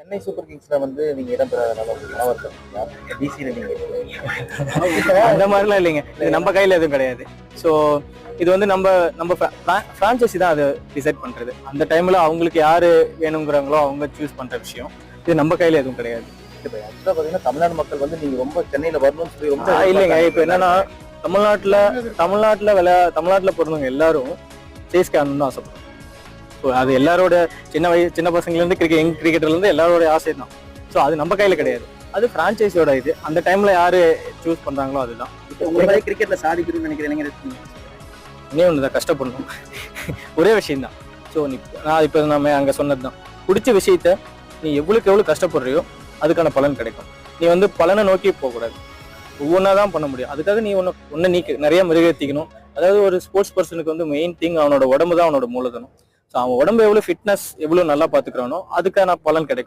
Chennai super கிங்ஸ்ல வந்து நீங்க இடம் பெறாதனால உங்களுக்கு மன வருத்தம் டிசியில நீங்க. அந்த மாதிரிலாம் இல்லைங்க. இது நம்ம கையில எதுவும் கிடையாது. ஸோ இது வந்து நம்ம நம்ம ஃப்ரான்ச்சைசி தான் அதை டிசைட் பண்றது. அந்த டைம்ல அவங்களுக்கு யாரு வேணுங்கிறாங்களோ அவங்க சூஸ் பண்ற விஷயம். இது நம்ம கையில எதுவும் கிடையாது. பாத்தீங்கன்னா தமிழ்நாடு மக்கள் வந்து நீங்க ரொம்ப சென்னையில வரணும்னு சொல்லி ரொம்ப இல்லைங்க. இப்போ என்னன்னா தமிழ்நாட்டுல தமிழ்நாட்டுல விளையா தமிழ்நாட்டுல பிறந்தவங்க எல்லாரும் சேஸ்கே ஆடணும்னு ஆசைப்படுறோம் ஸோ அது எல்லாரோட சின்ன வயசு சின்ன பசங்கள்ல இருந்து கிரிக்கெட் யங் கிரிக்கெட்டர்ல இருந்து எல்லாரோட ஆசை தான். ஸோ அது நம்ம கையில கிடையாது. அது ஃப்ரான்ச்சைஸியோட இது. அந்த டைம்ல யாரு சூஸ் பண்றாங்களோ அதுதான். உங்களை மாதிரி கிரிக்கெட்ல சாதிக்கணும்னு நினைக்கிற இளைஞர் இன்னே ஒன்று தான் கஷ்டப்படணும். ஒரே விஷயம் தான். ஸோ நீ நான் இப்போ நம்ம அங்கே சொன்னது தான். பிடிச்ச விஷயத்த நீ எவ்வளோக்கு எவ்வளோ கஷ்டப்படுறியோ அதுக்கான பலன் கிடைக்கும். நீ வந்து பலனை நோக்கி போகக்கூடாது. ஒவ்வொன்றா தான் பண்ண முடியும். அதுக்காக நீ ஒன்று ஒன்று நீ நிறைய மெருகேற்றிக்கணும் அதாவது ஒரு ஸ்போர்ட்ஸ் பர்சனுக்கு வந்து மெயின் திங் அவனோட உடம்பு தான் அவனோட மூலதனம். ஸோ அவன் உடம்பு எவ்வளோ ஃபிட்னஸ் எவ்வளோ நல்லா பார்த்துக்கிறானோ அதுக்கான பலன் கிடைக்கும்.